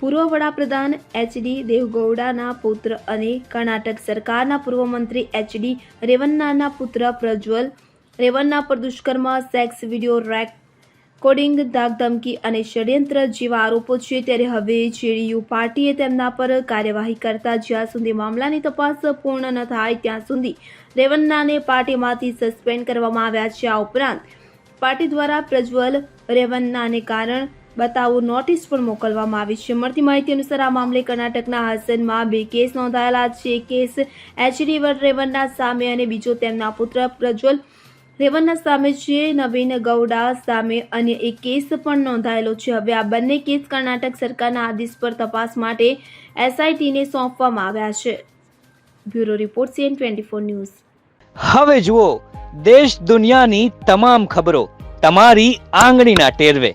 પૂર્વ વડાપ્રધાન એચડી દેવગૌડાના પુત્ર અને કર્ણાટક સરકારના પૂર્વ મંત્રી એચડી રેવન્નાના પુત્ર પ્રજ્વલ રેવન્ના પર દુષ્કર્મ, સેક્સ વીડિયો રેકોર્ડિંગ ધાકધમકી અને ષડયંત્ર જેવા આરોપો છે ત્યારે હવે જેડીયુ પાર્ટીએ તેમના પર કાર્યવાહી કરતા જ્યાં સુધી મામલાની તપાસ પૂર્ણ ન થાય ત્યાં સુધી રેવન્નાને પાર્ટીમાંથી સસ્પેન્ડ કરવામાં આવ્યા છે આ ઉપરાંત પાર્ટી દ્વારા પ્રજ્વલ રેવન્નાને કારણ બતાવો નોટિસ પણ મોકલવામાં આવી છે. મળતી માહિતી અનુસાર આ મામલે કર્ણાટકના હાસનમાં બે કેસ નોંધાયેલા છે. કેસ એચડી રેવનના સામે અને બીજો તેમના પુત્ર પ્રજ્વલ રેવનના સામે છે. નવીન ગૌડા સામે અને એક કેસ પણ નોંધાયેલો છે. હવે આ બંને કેસ કર્ણાટક સરકારના આદેશ પર તપાસ માટે એસઆઈટીને સોંપવામાં આવ્યા છે. Bureau report CN twenty four news. હવે જુઓ, દેશ દુનિયાની તમામ ખબરો તમારી આંગળીના ટેરવે.